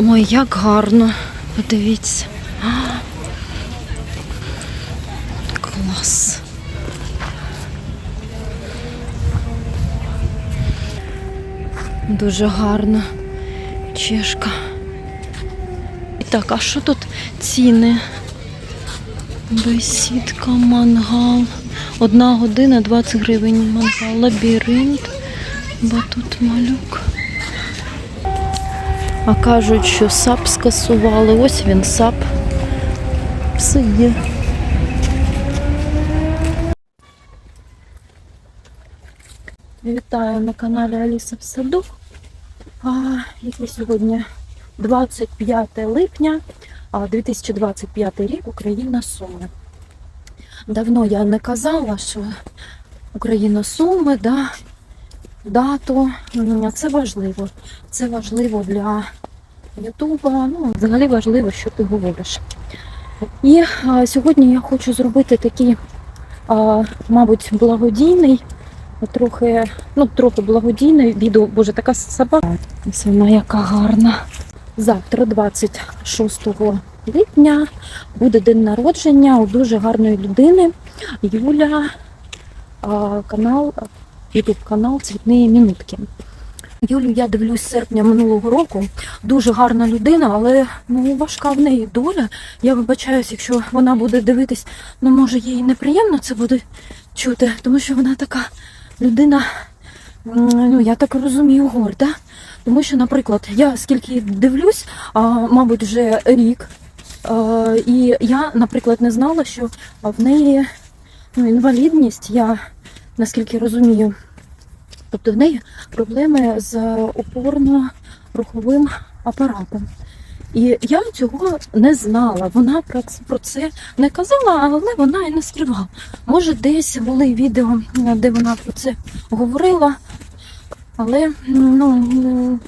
Ой, як гарно. Подивіться. Клас. Дуже гарно. Чешка. І Так, а що тут ціни? Бесідка, мангал. Одна година 20 гривень мангал. Лабіринт. Батут малюк. А кажуть, що САП скасували. Ось він САП. Все є. Вітаю на каналі Аліса в саду. А, яке сьогодні 25 липня, а, 2025 рік Україна Суми. Давно я не казала, що Україна Суми, да, дату. Це важливо. Це важливо для Ютуба. Ну, взагалі важливо, що ти говориш. І а, сьогодні я хочу зробити такий, а, мабуть, благодійний, трохи, ну, трохи благодійне відео. Боже, така собака. Ось вона яка гарна. Завтра, 26 липня, буде день народження у дуже гарної людини. Юля, а, канал, ютуб канал Цвітні Мінутки. Юлю я дивлюсь серпня минулого року. Дуже гарна людина, але ну, важка в неї доля. Я вибачаюсь, якщо вона буде дивитись, ну може їй неприємно це буде чути, тому що вона така людина, ну я так розумію, горда. Тому що, наприклад, я скільки дивлюсь, а, мабуть, вже рік. а, І я, наприклад, не знала, що в неї ну, інвалідність, я наскільки розумію. Тобто в неї проблеми з опорно-руховим апаратом. І я цього не знала. Вона про це, не казала, але вона і не скривала. Може, десь були відео, де вона про це говорила, але ну,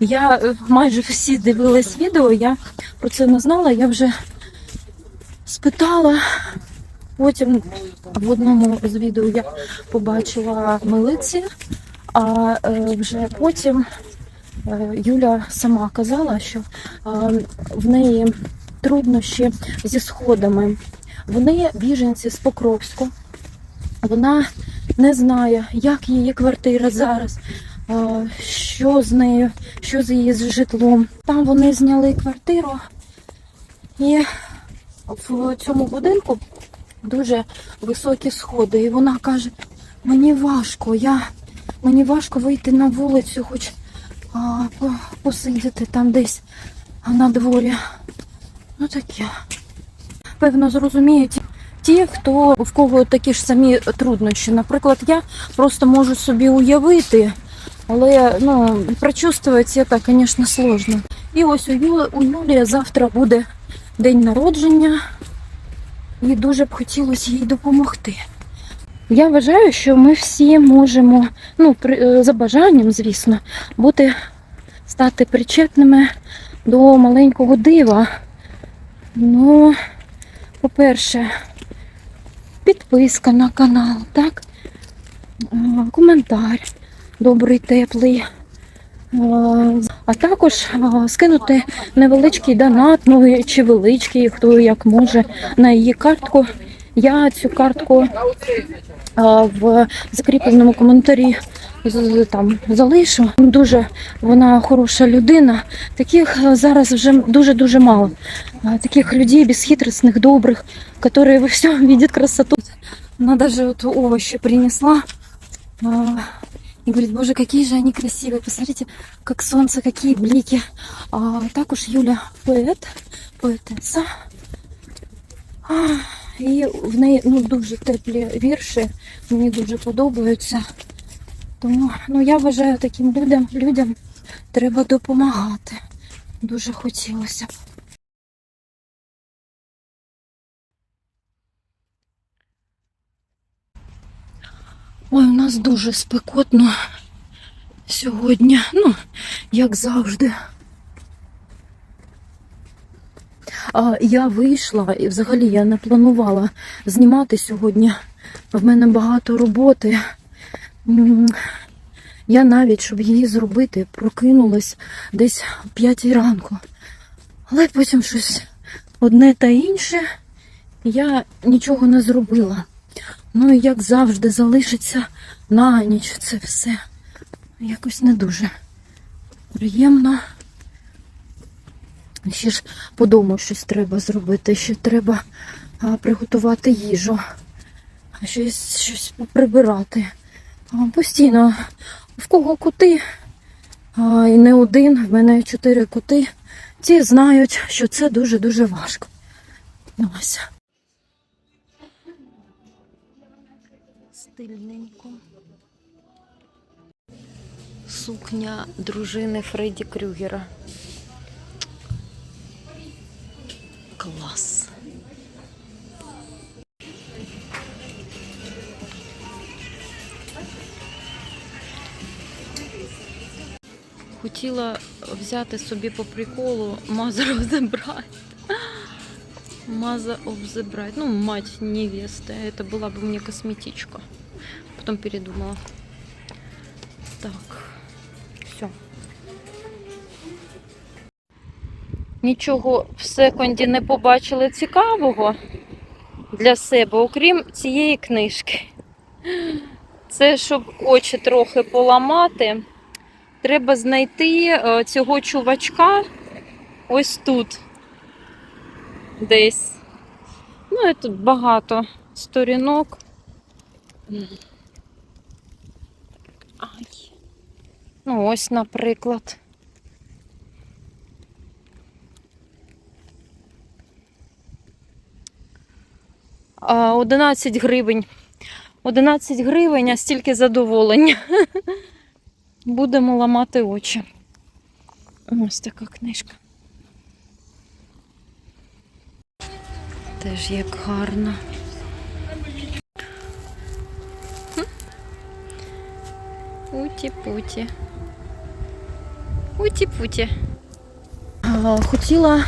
я майже всі дивились відео, я про це не знала, я вже спитала. Потім в одному з відео я побачила милиці, а е, вже потім е, Юля сама казала, що е, в неї труднощі зі сходами. Вони біженці з Покровську. Вона не знає, як її квартира зараз, що з нею, що з її житлом. Там вони зняли квартиру, і в цьому будинку дуже високі сходи. І вона каже: мені важко, я, мені важко вийти на вулицю, хоч а, посидіти там десь а, на дворі. Ну таке. Певно, зрозуміють ті, хто в кого такі ж самі труднощі. Наприклад, я просто можу собі уявити, але ну, прочувствувати це, звісно, сложно. І ось у, Ю, у Юлії завтра буде день народження. І дуже б хотілося їй допомогти. Я вважаю, що ми всі можемо, ну, при, е, за бажанням, звісно, бути, стати причетними до маленького дива. Ну, по-перше, підписка на канал, так? Е, Коментар добрий, теплий Е, А також е, скинути невеличкий донат, ну і чи величкий, хто як може, на її картку. Я цю картку а, в закріпленому коментарі з- там залишу. Дуже вона хороша людина. Таких е, зараз вже дуже-дуже мало. А, Таких людей бесхитростных, добрых, которые во всем видят красоту. Она даже вот овощи принесла. И говорит, боже, какие же они красивые. Посмотрите, как солнце, какие блики. А також Юля поет, поетеса. А, і в неї ну, дуже теплі вірші, мені дуже подобаються. Тому ну, я вважаю, таким людям, людям треба допомагати. Дуже хотілося б. Ой, у нас дуже спекотно сьогодні. Ну, як завжди. А я вийшла і взагалі я не планувала знімати сьогодні. В мене багато роботи. Я навіть, щоб її зробити, прокинулась десь о п'ятій ранку. Але потім щось одне та інше, я нічого не зробила. Ну і як завжди, залишиться на ніч це все. Якось не дуже приємно. Ще ж по дому щось треба зробити, ще треба а, приготувати їжу, щось, щось прибирати. А, постійно в кого кути, а, і не один, в мене чотири кути. Ті знають, що це дуже-дуже важко. Ось. Стильненько. Сукня дружини Фредді Крюгера. Клас. Хотіла взяти собі по приколу Mother of the Bride. Mother of the Bride. Ну, мать невесты. Это была бы мне косметичка. Потом передумала. Так. Все. Нічого в секунді не побачили цікавого для себе, окрім цієї книжки. Це щоб очі трохи поламати. Треба знайти е, цього чувачка ось тут. Десь. Ну, і тут багато сторінок. Ай. Ну, ось, наприклад. А, 11 гривень. 11 гривень, а стільки задоволення. Будемо ламати очі. Ось така книжка. Теж як гарно. Уті-путі. Уті-путі. Хотіла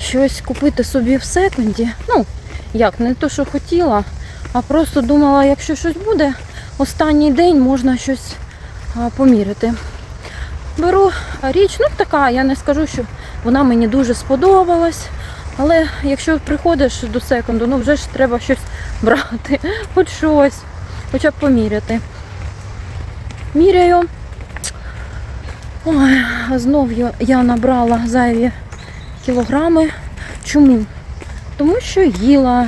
щось купити собі в секонді. Ну, як, не то, що хотіла, а просто думала, якщо щось буде, останній день можна щось поміряти. Беру річ, ну така, я не скажу, що вона мені дуже сподобалась. Але якщо приходиш до секунду, ну вже ж треба щось брати, хоч щось, хоча б поміряти. Міряю. Ой, знов я- набрала зайві кілограми. Чому? Тому що їла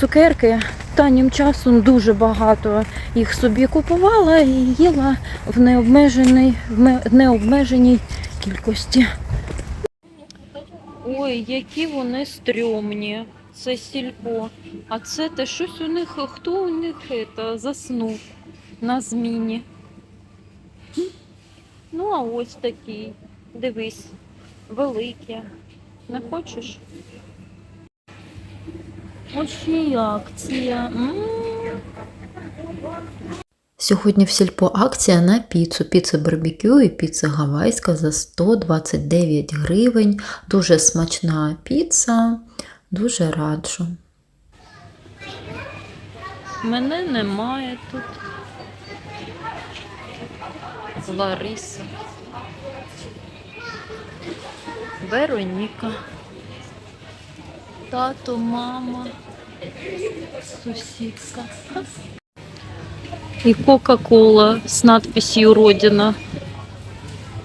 цукерки останнім часом дуже багато їх собі купувала і їла в необмеженій, в необмеженій кількості. Ой, які вони стрьомні. Це сільпо. А це те щось у них, хто у них это, заснув на зміні. Ну, а ось такий. Дивись, велике. Не хочеш? Ось ще й акція. М. Сьогодні в сільпо акція на піцу. Піца барбекю і піца гавайська за 129 гривень. Дуже смачна піца. Дуже раджу. Мене немає тут. Лариса. Вероніка. Тато, мама. Сусідка. І Кока-Кола з надписью Родина.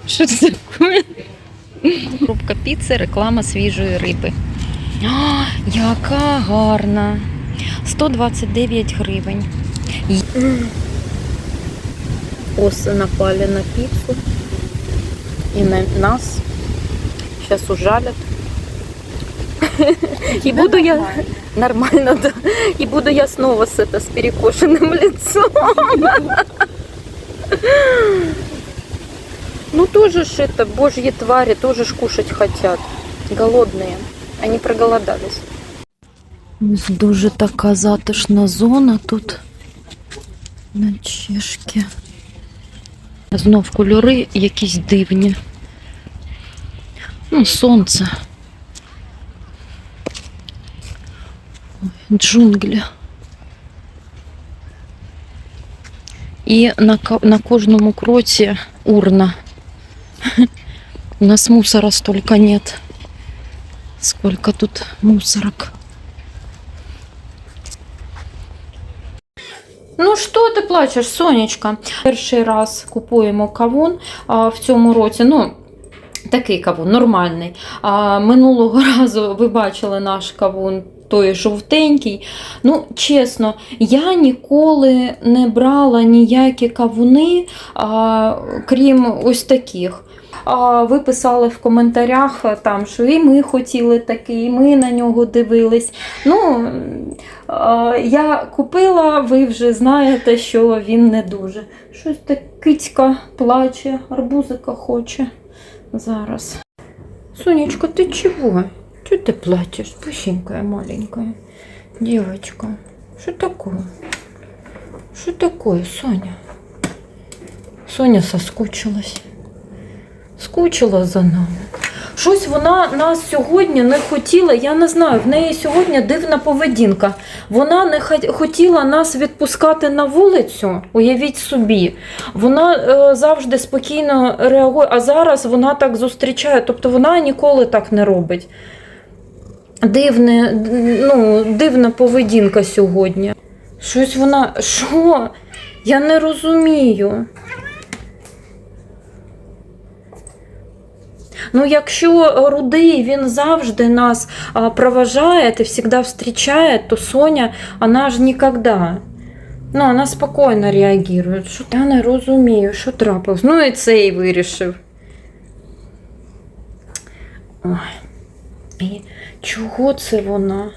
Що це таке? Крупка піци, реклама свіжої риби. А, яка гарна! 129 гривень. Оси напали на пиццу и на нас. Сейчас ужалят. И буду я... Нормально, да. И буду я снова с, это, с перекошенным лицом. Ну тоже ж это, божьи твари, тоже ж кушать хотят. Голодные. Они проголодались. Ось дуже така затишна зона тут на чешки. Знов кольори якісь дивні. Ну, сонце. Ой, Джунглі. І на, ка- на кожному кроці урна. У нас мусора столько нет. Сколько тут мусорок. Ну, що ти плачеш, сонечка? Перший раз купуємо кавун а, в цьому році. Ну, такий кавун, нормальний. А, минулого разу ви бачили наш кавун. Той жовтенький. Ну, чесно, я ніколи не брала ніякі кавуни, а, крім ось таких. Ви писали в коментарях там, що і ми хотіли такий, і ми на нього дивились. Ну, я купила, ви вже знаєте, що він не дуже. Щось так кицька плаче, арбузика хоче зараз. Сонечка, ти чого? Чого ти плачеш? Пусенькая маленькая. Девочка, что такое? Что такое, Соня? Соня соскучилась. Скучила за нами. Щось вона нас сьогодні не хотіла, я не знаю, в неї сьогодні дивна поведінка. Вона не хотіла нас відпускати на вулицю, уявіть собі. Вона е, завжди спокійно реагує, а зараз вона так зустрічає, тобто вона ніколи так не робить. Дивне, ну, дивна поведінка сьогодні. Щось вона. Що? Я не розумію. Ну, якщо рудий він завжди нас проважає і завжди зустрічає, то Соня, вона ж ніколи. Ну, вона спокійно реагує. Що я не розумію, що трапилось. Ну і цей вирішив. Ой. І чого це вона?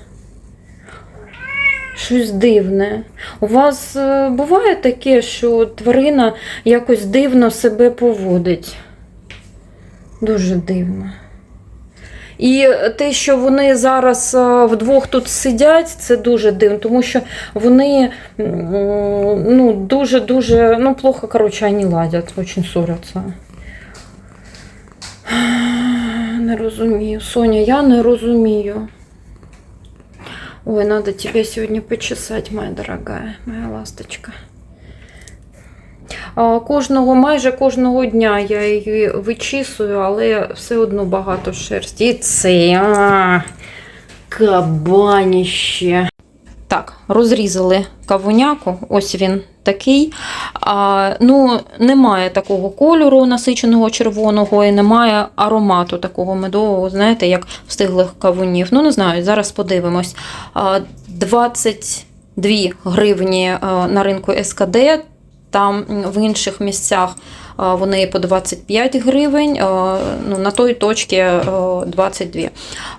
Щось дивне. У вас е, буває таке, що тварина якось дивно себе поводить? Дуже дивно. І те, що вони зараз е, вдвох тут сидять, це дуже дивно, тому що вони ну, дуже-дуже, ну, плохо, коротше, вони ладять, дуже ссоряться. Не розумію. Соня, я не розумію. Ой, надо тебя сегодня почесать, моя дорогая, моя ласточка. Кожного, майже кожного дня я її вичісую, але все одно багато шерсті. І це кабаніще. Так, розрізали кавуняку, ось він такий. А, ну, немає такого кольору насиченого червоного і немає аромату такого медового, знаєте, як встиглих кавунів. Ну, не знаю, зараз подивимось. А, 22 гривні на ринку СКД. Там в інших місцях вони по 25 гривень, ну, на той точці 22.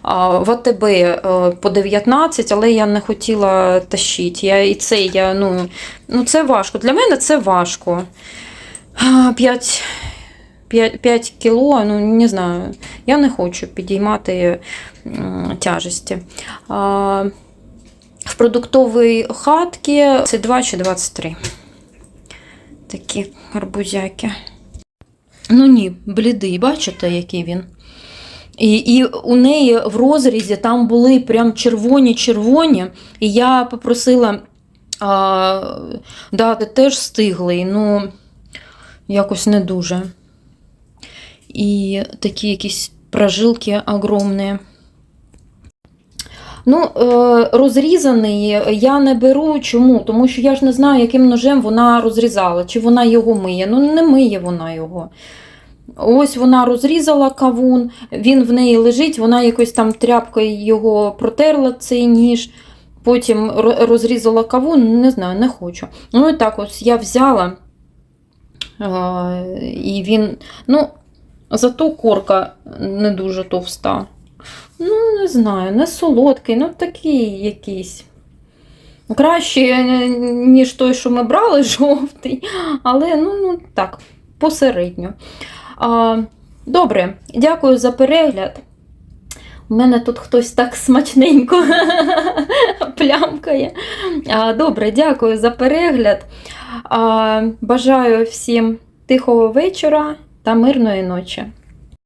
А, В АТБ е, по 19, але я не хотіла тащити. Я, і це, я, ну, ну, це важко. Для мене це важко. 5, 5, 5 кіло, ну не знаю. Я не хочу підіймати тяжесті. В продуктовій хатці це 2 чи 23. Такі гарбузяки. Ну ні, блідий, бачите, який він. І, і у неї в розрізі там були прям червоні-червоні. І я попросила а, дати теж стиглий, ну якось не дуже. І такі якісь прожилки огромні. Ну, е, розрізаний я не беру. Чому? Тому що я ж не знаю, яким ножем вона розрізала, чи вона його миє. Ну, не миє вона його. Ось вона розрізала кавун, він в неї лежить, вона якось там тряпкою його протерла цей ніж, потім розрізала кавун, не знаю, не хочу. Ну і так ось я взяла, і він, ну, зато корка не дуже товста. Ну, не знаю, не солодкий, ну такий якийсь. Краще, е, ніж той, що ми брали, жовтий, але ну, ну так, посередньо. А, добре, дякую за перегляд. У мене тут хтось так смачненько плямкає. А, добре, дякую за перегляд. А, бажаю всім тихого вечора та мирної ночі.